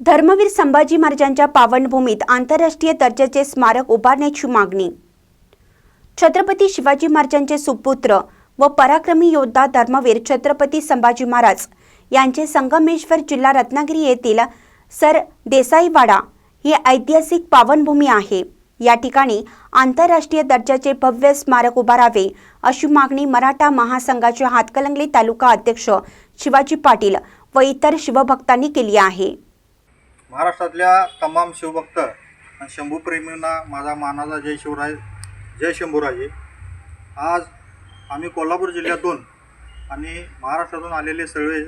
धर्मवीर संभाजी महाराजांच्या पावनभूमीत आंतरराष्ट्रीय दर्जाचे स्मारक उभारण्याची मागणी. छत्रपती शिवाजी महाराजांचे सुपुत्र व पराक्रमी योद्धा धर्मवीर छत्रपती संभाजी महाराज यांचे संगमेश्वर जिल्हा रत्नागिरी येथील सर देसाईवाडा ही ऐतिहासिक पावनभूमी आहे. या ठिकाणी आंतरराष्ट्रीय दर्जाचे भव्य स्मारक उभारावे अशी मागणी मराठा महासंघाचे हातकलंगली तालुका अध्यक्ष शिवाजी पाटील व इतर शिवभक्तांनी केली आहे. महाराष्ट्रातल्या तमाम शिवभक्त आणि शंभूप्रेमींना माझा मानाचा जय शिवराय जय शंभूराजे. आज आम्ही कोल्हापूर जिल्ह्यातून आणि महाराष्ट्रातून आलेले सगळे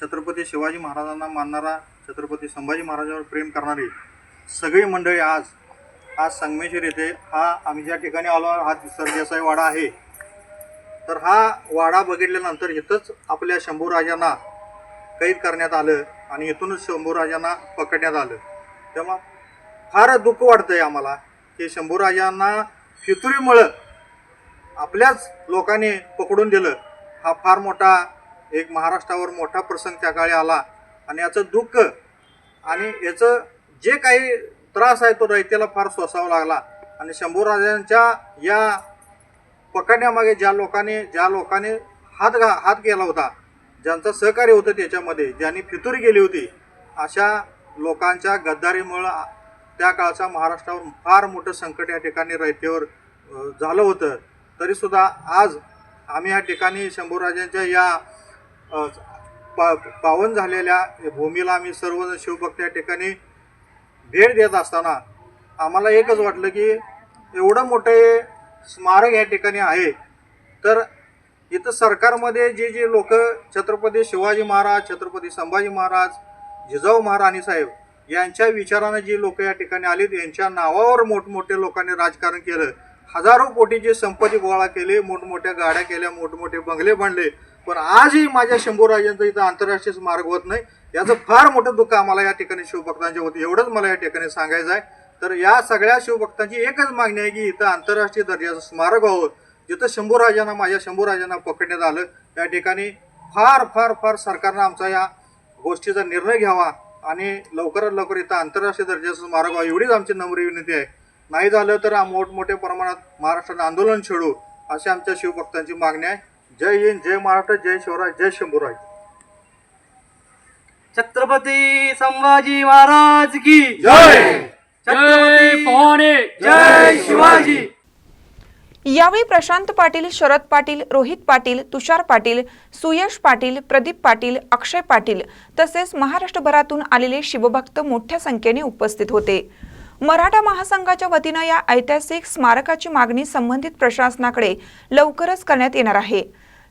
छत्रपती शिवाजी महाराजांना मानणारा छत्रपती संभाजी महाराजांवर प्रेम करणारी सगळी मंडळी आज आज संगमेश्वर येथे हा आम्ही ज्या ठिकाणी आलो आहोत, हा सरदेसाई वाडा आहे. तर हा वाडा बघितल्यानंतर इथंच आपल्या शंभूराजांना कैद करण्यात आलं. आणि इथूनच शंभूराजांना पकडण्यात आलं. तेव्हा फार दुःख वाटतं आहे आम्हाला की शंभूराजांना फितुरीमुळं आपल्याच लोकांनी पकडून दिलं. हा फार मोठा एक महाराष्ट्रावर मोठा प्रसंग त्या काळी आला. आणि याचं दुःख आणि याचं जे काही त्रास आहे तो रयतेला फार सोसावा लागला. आणि शंभूराजांच्या या पकडण्यामागे ज्या लोकांनी ज्या लोकांनी हात घा हात केला होता ज्यांचं सहकार्य होतं त्याच्यामध्ये ज्यांनी फितुरी गेली होती अशा लोकांच्या गद्दारीमुळं त्या काळचा महाराष्ट्रावर फार मोठं संकट या ठिकाणी रयतेवर झालं होतं. तरीसुद्धा आज आम्ही या ठिकाणी शंभूराजांच्या या पा पावन झालेल्या भूमीला आम्ही सर्वजण शिवभक्त या ठिकाणी भेट देत असताना आम्हाला एकच वाटलं की एवढं मोठं हे स्मारक या ठिकाणी आहे. तर इथं सरकारमध्ये जे जे लोक छत्रपती शिवाजी महाराज छत्रपती संभाजी महाराज जिजाऊ महाराणी साहेब यांच्या विचारानं जी लोक या ठिकाणी आलीत यांच्या नावावर मोठमोठे लोकांनी राजकारण केलं. हजारो कोटीची संपत्ती गोळा केली मोठमोठ्या गाड्या केल्या मोठमोठे बंगले बांधले पण आजही माझ्या शंभूराजांचं इथं आंतरराष्ट्रीय स्मारक होत नाही. याचं फार मोठं दुःख आम्हाला या ठिकाणी शिवभक्तांच्या होतं एवढंच मला या ठिकाणी सांगायचं आहे तर या सगळ्या शिवभक्तांची एकच मागणी आहे की इथं आंतरराष्ट्रीय दर्जाचं स्मारक व्हावं. जिथं शंभूराजांना माझ्या शंभूराजांना पकडण्यात आलं त्या ठिकाणी फार फार फार सरकारनं आमचा या गोष्टीचा निर्णय घ्यावा आणि लवकरात लवकर इथं आंतरराष्ट्रीय दर्जाचं स्मारक व्हावं एवढीच आमची नम्र विनंती आहे. नाही झालं तर आम्ही मोठमोठ्या प्रमाणात महाराष्ट्रात आंदोलन छेडू अशी आमच्या शिवभक्तांची मागणी आहे. जय हिंद जय महाराष्ट्र जय शिवराय जय शंभूराज छत्रपती संभाजी महाराज की जय! छत्रपती पवाने जय शिवाजी! यावेळी प्रशांत पाटील शरद पाटील रोहित पाटील तुषार पाटील सुयश पाटील प्रदीप पाटील अक्षय पाटील तसेच महाराष्ट्रभरातून आलेले शिवभक्त मोठ्या संख्येने उपस्थित होते. मराठा महासंघाच्या वतीनं या ऐतिहासिक स्मारकाची मागणी संबंधित प्रशासनाकडे लवकरच करण्यात येणार आहे.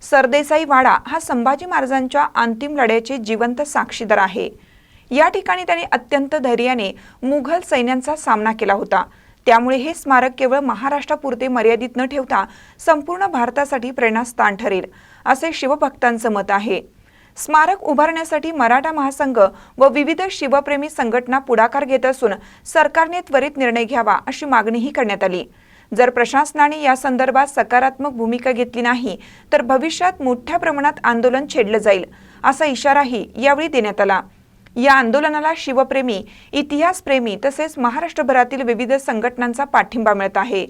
सरदेसाई वाडा हा संभाजी महाराजांच्या अंतिम लढ्याचे जिवंत साक्षीदार आहे. या ठिकाणी त्यांनी अत्यंत धैर्याने मुघल सैन्यांचा सामना केला होता. त्यामुळे हे स्मारक केवळ महाराष्ट्रापुरते मर्यादित न ठेवता संपूर्ण भारतासाठी प्रेरणास्थान ठरेल असे शिवभक्तांचं मत आहे. स्मारक उभारण्यासाठी मराठा महासंघ व विविध शिवप्रेमी संघटना पुढाकार घेत असून सरकारने त्वरित निर्णय घ्यावा अशी मागणीही करण्यात आली. जर प्रशासनाने या संदर्भात सकारात्मक भूमिका घेतली नाही तर भविष्यात मोठ्या प्रमाणात आंदोलन छेडलं जाईल असा इशाराही यावेळी देण्यात आला. या आंदोलनाला शिवप्रेमी इतिहासप्रेमी तसेच महाराष्ट्रभरातील विविध संघटनांचा पाठिंबा मिळत आहे.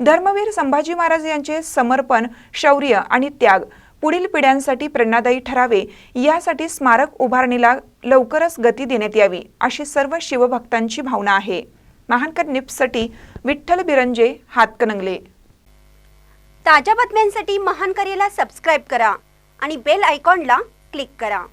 धर्मवीर संभाजी महाराज यांचे समर्पण शौर्य आणि त्याग पुढील पिढ्यांसाठी प्रेरणादायी ठरावे यासाठी स्मारक उभारणीला लवकरच गती देण्यात यावी अशी सर्व शिवभक्तांची भावना आहे. महानकर निप्ससाठी विठ्ठल बिरंजे हातकणंगले. ताज्या बातम्यांसाठी महानकरेला सबस्क्राईब करा आणि बेल आयकॉनला क्लिक करा.